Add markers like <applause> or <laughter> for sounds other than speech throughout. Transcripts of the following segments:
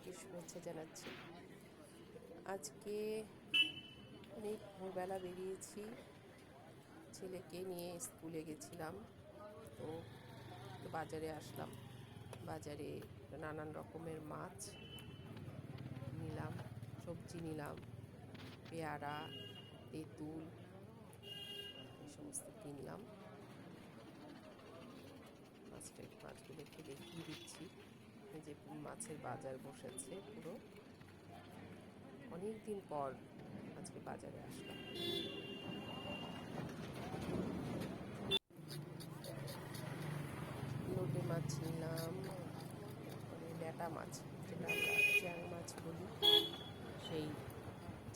সবাইকে শুভেচ্ছা জানাচ্ছি। আজকে অনেক ভোরবেলা বেরিয়েছি, ছেলেকে নিয়ে স্কুলে গেছিলাম। তো বাজারে আসলাম, বাজারে নানান রকমের মাছ নিলাম, সবজি নিলাম, পেয়ারা, তেঁতুল, এই সমস্ত কিনলাম মাছটা মাছগুলোকে দেখিয়ে দিচ্ছি। যে মাছের বাজার বসেছে পুরো অনেক দিন পর আজকে বাজারে আসলাম। লোটে মাছ নিলাম ল্যাটা মাছ, যেটা আমরা চ্যাং মাছ বলি, সেই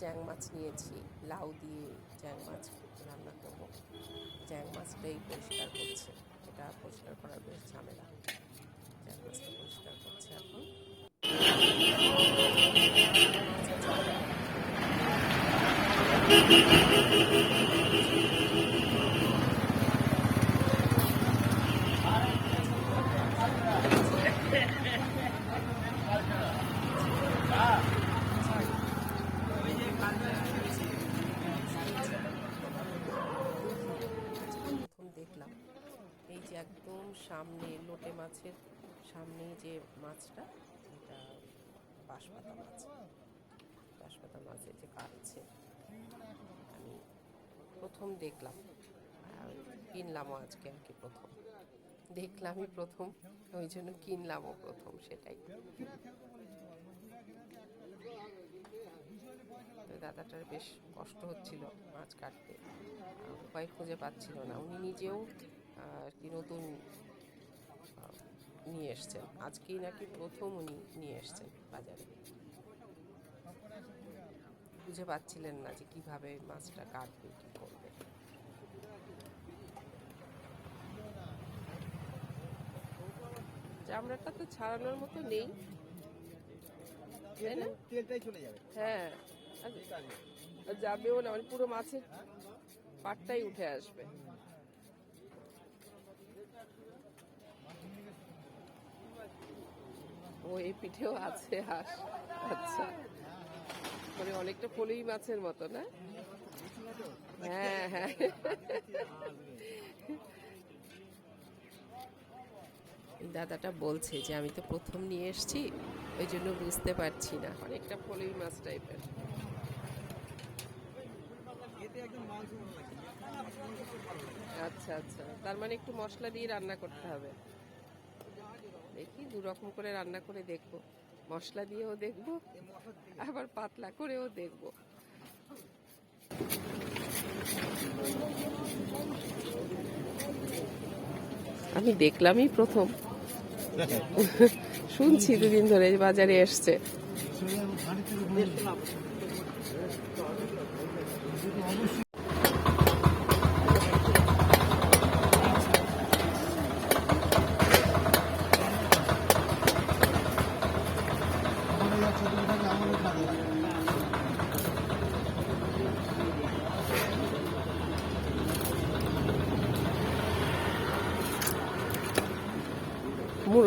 চ্যাং মাছ নিয়েছি, লাউ দিয়ে চ্যাং মাছ রান্না করব। চ্যাং মাছটাই পরিষ্কার করছে, এটা পরিষ্কার করার বেশ ঝামেলা। দেখলাম এই যে একদম সামনে লোটে মাছের সামনে যে মাছটা, এটা বাঁশপাতা মাছ। বাঁশপাতা মাছের যে কাটছে আমি প্রথম দেখলাম। কিনলামও আজকে আর কি প্রথম। দেখলামই প্রথম, ওই জন্য কিনলামও প্রথম সেটাই। দাদাটার বেশ কষ্ট হচ্ছিল মাছ কাটতে। উপায় খুঁজে পাচ্ছিল না। উনি নিজেও আর কি নতুন নিয়ে এসছেন আজকেই নাকি প্রথম উনি নিয়ে এসছেন বাজারে। বুঝে পাচ্ছিলেন না যে কীভাবে মাছটা কাটবে কি করবে। চামড়াটা তো ছাড়ানোর মতো নেই। তাই তেলটাই চলে যাবে। হ্যাঁ। যাবেও না মানে পুরো মাছের পাটটাই উঠে আসবে। এই পিঠেও আছে হাঁস। আচ্ছা। মানে অনেকটা পলই মাছের মতো, না? হ্যাঁ হ্যাঁ। দাদাটা বলছে যে, আমি তো প্রথম নিয়ে এসেছি, ওই জন্য বুঝতে পারছি না। অনেকটা পলই মাছ টাইপের। আচ্ছা আচ্ছা। তার মানে একটু মশলা দিয়ে রান্না করতে হবে। দেখি দু রকম করে রান্না করে দেখব। মশলা দিয়েও দেখব আবার পাতলা করেও দেখব। আমি দেখলামই প্রথম। <laughs> শুনছি দুদিন ধরে বাজারে এসছে।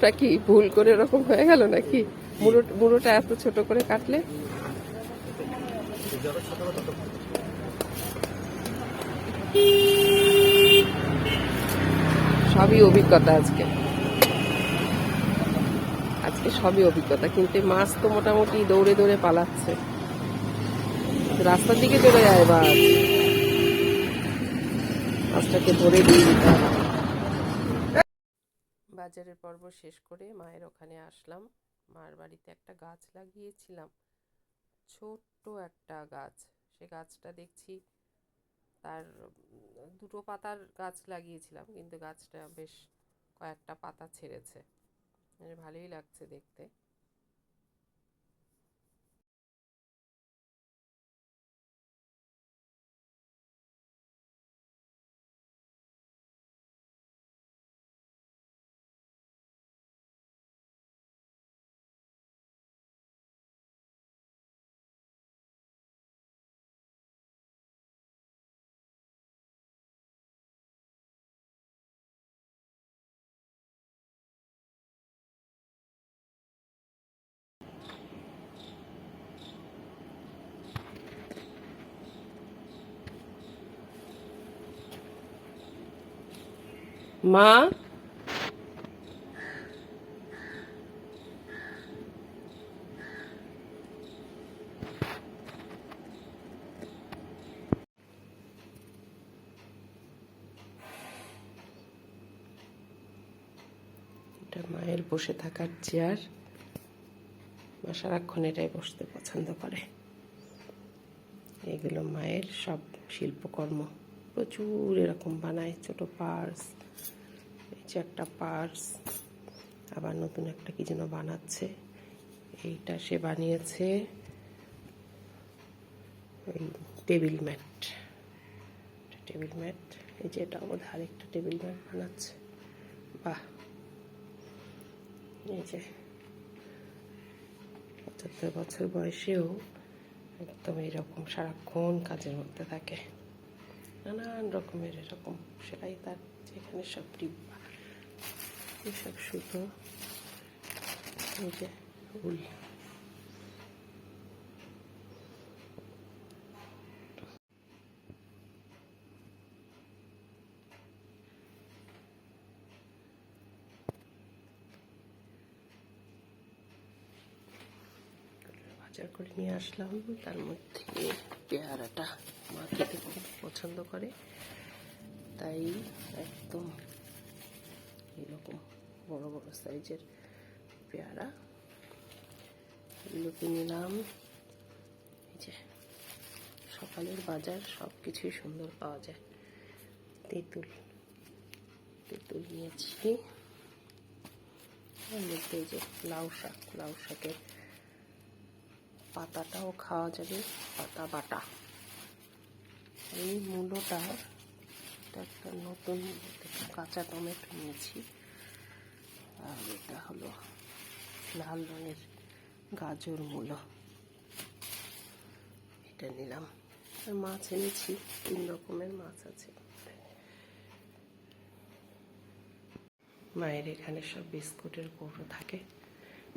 মুড়োটা কি ভুল করে এরকম হয়ে গেল নাকি? মুড়ো মুড়োটা এত ছোট করে কাটলে। সবই অভিজ্ঞতা আজকে। আজকে সবই অভিজ্ঞতা, কিন্তু মাছ তো মোটামুটি দৌড়ে দৌড়ে পালাচ্ছে। রাস্তার দিকে চলে যায় এবার মাছটাকে ধরে দিয়ে দিতে হবে। বাজারের পর্ব শেষ করে মায়ের ওখানে আসলাম। মার বাড়িতে একটা গাছ লাগিয়েছিলাম। ছোট্ট একটা গাছ। সে গাছটা দেখছি তার দুটো পাতার গাছ লাগিয়েছিলাম, কিন্তু গাছটা বেশ কয়েকটা পাতা ছেড়েছে। ভালোই লাগছে দেখতে। মা? এটা মায়ের বসে থাকার চেয়ার। মা সারাক্ষণ এটাই বসতে পছন্দ করে। এগুলো মায়ের সব শিল্পকর্ম। প্রচুর এরকম বানায়, ছোট পার্স এই একটা পার্স, আবার নতুন একটা কি যেন বানাচ্ছে। এইটা সে বানিয়েছে ওই টেবিল ম্যাট। টেবিল ম্যাট, এই যে এটা বোধ আরেকটা টেবিল ম্যাট বানাচ্ছে। বাহ! এই যে পঁচাত্তর বছর বয়সেও একদম এরকম সারাক্ষণ কাজের মধ্যে থাকে। নানান রকমের এরকম, সেটাই তার যেখানে সব ডিব্বা। এসব সুতো উল বাজার করে নিয়ে আসলাম, তার মধ্যে পেয়ারাটা মা খেতে খুব পছন্দ করে। তাই একদম এরকম বড় বড় সাইজের পেয়ারা। এগুলো নিলাম। এই যে সকালের বাজার সব কিছুই সুন্দর পাওয়া যায়। তেঁতুল তেঁতুল নিয়েছি। মধ্যে এই যে লাউ শাক, লাউ শাকের পাতাটাও খাওয়া যাবে, পাতা বাটা। এই মূলোটা একটা নতুন, কাঁচা টমেটো নিয়েছি। আর এটা হলো লাল রঙের গাজর মূলো এটা নিলাম। আর মাছ এনেছি, তিন রকমের মাছ আছে। মায়ের এখানে সব বিস্কুটের কৌটো থাকে।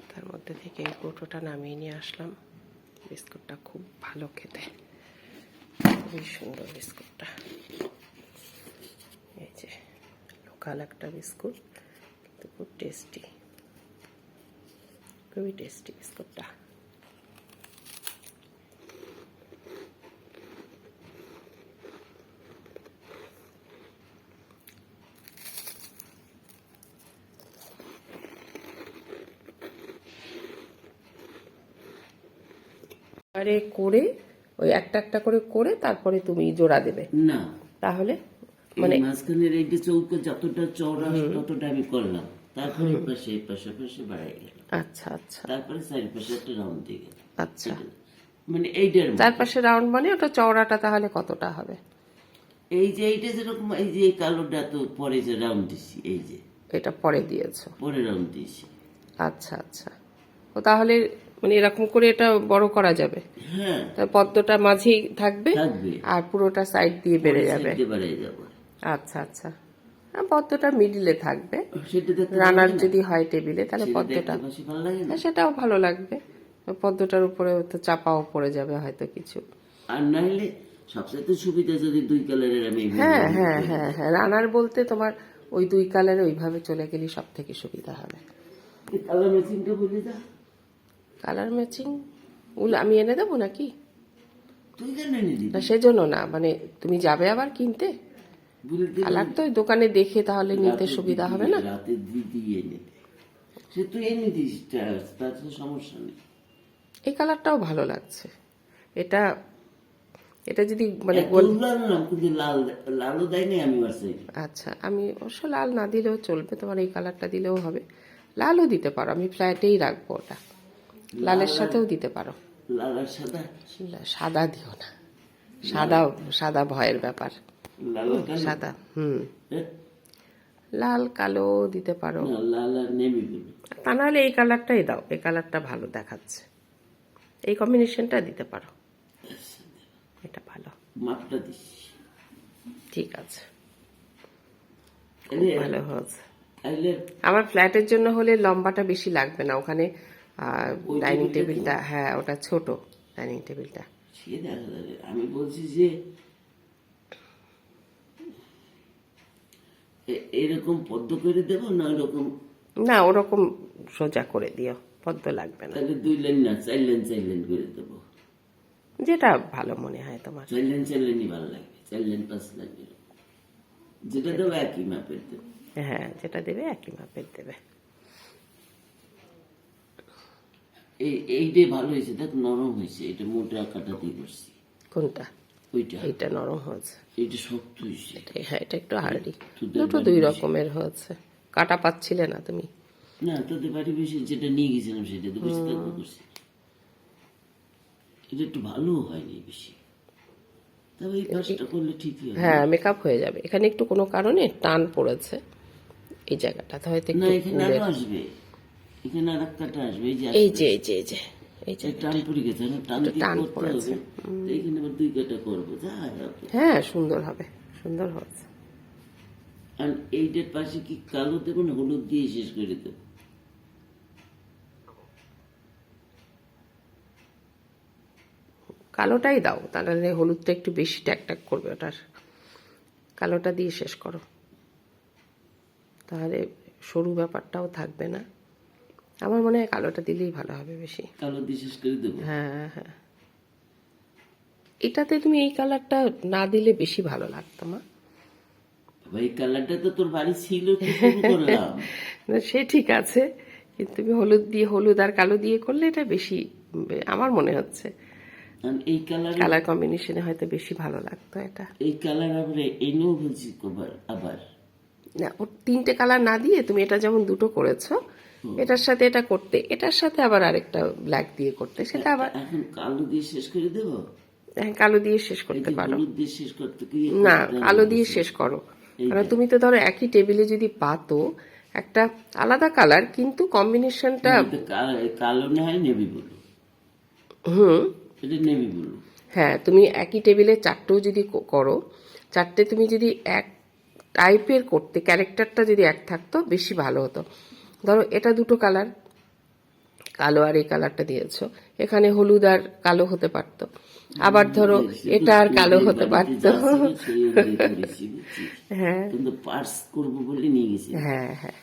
তার মধ্যে থেকে এই কৌটোটা নামিয়ে নিয়ে আসলাম। বিস্কুটটা খুব ভালো খেতে। খুবই সুন্দর বিস্কুটটা। এই যে, লোকাল একটা বিস্কুট। খুব টেস্টি খুবই টেস্টি বিস্কুটটা। আরে করে ওই একটা একটা করে করে তারপরে তুমি জোড়া দেবে। না। তাহলে মানে মানে মাঝখানের এই যে চৌকো যতটা চওড়া ততটা আমি করলাম। তারপরে পাশে এই পাশে পাশে বাড়াই গেল। আচ্ছা আচ্ছা। তারপরে চারিপাশে একটা রাউন্ড দিয়ে গেল। আচ্ছা। মানে এইটার চারপাশে রাউন্ড মানে ওটা চওড়াটা তাহলে কতটা হবে? এই যে এইটা যেরকম এই যে এই কালোটা তো পরে যে রাউন্ড দিছি এই যে। এটা পরে দিয়েছ। পরে রাউন্ড দিয়েছি। আচ্ছা আচ্ছা। ও তাহলে মানে এরকম করে এটা বড় করা যাবে? হ্যাঁ। তার পদ্মটা মাঝেই থাকবে আর পুরোটা সাইড দিয়ে বেড়ে যাবে। আচ্ছা আচ্ছা। পদ্মটা মিডিলে থাকবে। রানার যদি হয় টেবিলে তাহলে পদ্মটা হ্যাঁ, সেটাও ভালো লাগবে। পদ্মটার উপরে তো চাপাও পড়ে যাবে হয়তো কিছু। আর নাহলে সবচেয়ে সুবিধা যদি দুই কালারের আমি হ্যাঁ হ্যাঁ হ্যাঁ হ্যাঁ। রানার বলতে তোমার ওই দুই কালারে ওইভাবে চলে গেলে সব থেকে সুবিধা হবে। কালার ম্যাচিংটা বলে দা কালার ম্যাচিং উল আমি এনে দেবো নাকি? তুই কেন এনে দিবি? সেজন্য না। মানে তুমি যাবে আবার কিনতে? কালার তো দোকানে দেখে তাহলে নিতে সুবিধা হবে না? রাতে দিদি এনে সে তুই এনে দিস তার তো সমস্যা নেই। এই কালারটাও ভালো লাগছে। এটা এটা যদি মানে গোল উলান না, কিন্তু লাল লালও দেয়নি আমি আচ্ছা আমি অবশ্য লাল না দিলেও চলবে তোমার এই কালারটা দিলেও হবে। লালও দিতে পারো আমি ফ্ল্যাটেই রাখব ওটা। লালের সাথেও দিতে পারো। সাদা? সাদা দিও না। সাদা সাদা ভয়ের ব্যাপার। সাদা হুম? লাল কালো দিতে পারো। লাল আর তা নাহলে এই কালারটাই দাও এই কালারটা ভালো দেখাচ্ছে। এই কম্বিনেশনটা দিতে পারো। এটা ভালো। মাপটা দিস। ঠিক আছে। ভালো হয়েছে। আমার ফ্ল্যাটের জন্য হলে লম্বাটা বেশি লাগবে না ওখানে ডাইনিং টেবিলটা হ্যাঁ ওটা ছোট ডাইনিং টেবিলটা। আমি বলছি যে এরকম পদ্ম করে দেবো না ওরকম? না ওরকম সোজা করে দিও পদ্ম লাগবে না। তাহলে দুই লাইন না চার লাইন চার লাইন করে দেবো। যেটা ভালো মনে হয় তোমার। চার লাইন চার লাইনই ভালো লাগবে চার লাইন পাঁচ লাইন যেটা দেবো একই মাপের দেবো। হ্যাঁ যেটা দেবে একই মাপের দেবে। এই এইটাই ভালো হয়েছে দেখ নরম হয়েছে এটা মোটা কাটা দিয়ে করছি। কোনটা? ওইটা এইটা নরম হয়েছে। এইটা শক্ত হয়েছে। হ্যাঁ এটা একটু হার্ডি। দুটো দুই রকমের হয়েছে। কাটা পাচ্ছিলে না তুমি? না তোদের বাড়ি বেশি যেটা নিয়ে গেছিলাম সেটা তো বেশি দাম করছি। এটা একটু ভালো হয়নি বেশি। তবে এই কাজটা করলে ঠিকই হ্যাঁ মেকআপ হয়ে যাবে। এখানে একটু কোনো কারণে টান পড়েছে এই জায়গাটাতে। হয়তো না এখানে আরও আসবে। এখানে আর একটাটা আসবে। এই যে এই যে এই যে। হবে। হ্যাঁ সুন্দর হবে সুন্দর হয়েছে। আর এইটার পাশে কি কালো দেবো না হলুদ দিয়ে শেষ করে দেবো? কালোটাই দাও তাহলে হলুদটা একটু বেশি ট্যাক ট্যাক করবে ওটার। কালোটা দিয়ে শেষ করো। তাহলে সরু ব্যাপারটাও থাকবে না। আমার মনে হয় কালোটা দিলেই ভালো হবে বেশি। কালো দিয়ে শেষ করে দেবো। হ্যাঁ হ্যাঁ। এটাতে তুমি এই কালারটা না দিলে বেশি ভালো লাগতো মা। এই কালারটা তো তোর বাড়ি ছিল <laughs> না, সে ঠিক আছে কিন্তু তুমি হলুদ দিয়ে হলুদ আর কালো দিয়ে করলে এটা বেশি আমার মনে হচ্ছে। এই কালার কালার কম্বিনেশনে হয়তো বেশি ভালো লাগতো এটা। এই কালার আবার এনেও বলছি আবার আবার। না তিনটে কালার না দিয়ে তুমি এটা যেমন দুটো করেছ এটার সাথে এটা করতে এটার সাথে আবার আরেকটা ব্ল্যাক দিয়ে করতে সেটা আবার এখন কালো দিয়ে শেষ করে দেবো? হ্যাঁ, কালো দিয়ে শেষ করতে পারো। হলুদ দিয়ে শেষ করতে না কালো দিয়ে শেষ। করো। কারণ তুমি তো ধরো একই টেবিলে যদি পাতো একটা আলাদা কালার কিন্তু কম্বিনেশনটা কালো না হয় বলো হুম। এটা নেবি বলো হ্যাঁ তুমি একই টেবিলে চারটেও যদি করো চারটে তুমি যদি এক টাইপের করতে ক্যারেক্টারটা যদি এক থাকতো বেশি ভালো হতো। ধরো এটা দুটো কালার কালো আর এই কালারটা দিয়েছ। এখানে হলুদ আর কালো হতে পারতো। আবার ধরো এটা আর কালো হতে পারতো। হ্যাঁ। কিন্তু পার্স করব বলে নিয়ে গেছি। হ্যাঁ হ্যাঁ।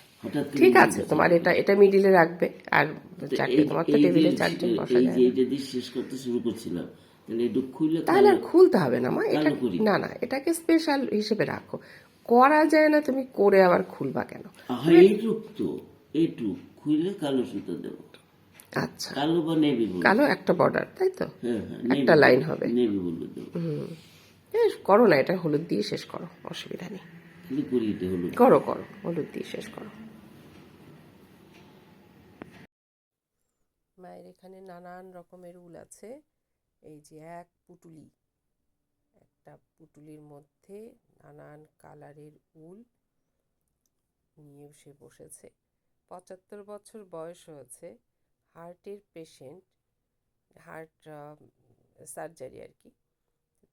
ঠিক আছে তোমার এটা এটা মিডিলে রাখবে। আর চারটে তোমার তো টেবিলে চারটে বসা যায় এইটা দিয়ে শেষ করতে শুরু করছিলাম তাহলে আর খুলতে হবে না মা। এটা না না এটাকে স্পেশাল হিসেবে রাখো। করা যায় না তুমি করে আবার খুলবা কেন? এইটুক খুলে কালো সুতো দেবো। আচ্ছা। কালো বা নেবি বলো। কালো একটা বর্ডার তাই তো? হ্যাঁ হ্যাঁ একটা লাইন হবে। নেভি বলে দেবো। করো না এটা হলুদ দিয়ে শেষ করো অসুবিধা নেই। কিন্তু করি এটা হলো করো করো হলুদ দিয়ে শেষ করো। মায়ের এখানে নানান রকমের উল আছে। এই যে এক পুটুলি একটা পুটুলির মধ্যে নানান কালারের উল নিয়ে সে বসেছে। পঁচাত্তর বছর বয়স হয়েছে হার্টের পেশেন্ট হার্ট সার্জারি আর কি।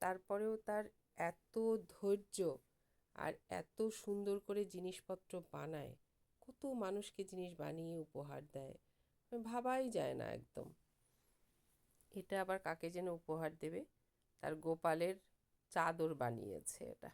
তারপরেও তার এত ধৈর্য আর এত সুন্দর করে জিনিসপত্র বানায়, কত মানুষকে জিনিস বানিয়ে উপহার দেয় ভাবাই যায় না একদম। এটা আবার কাকে যেন উপহার দেবে? তার গোপালের চাদর বানিয়েছে এটা।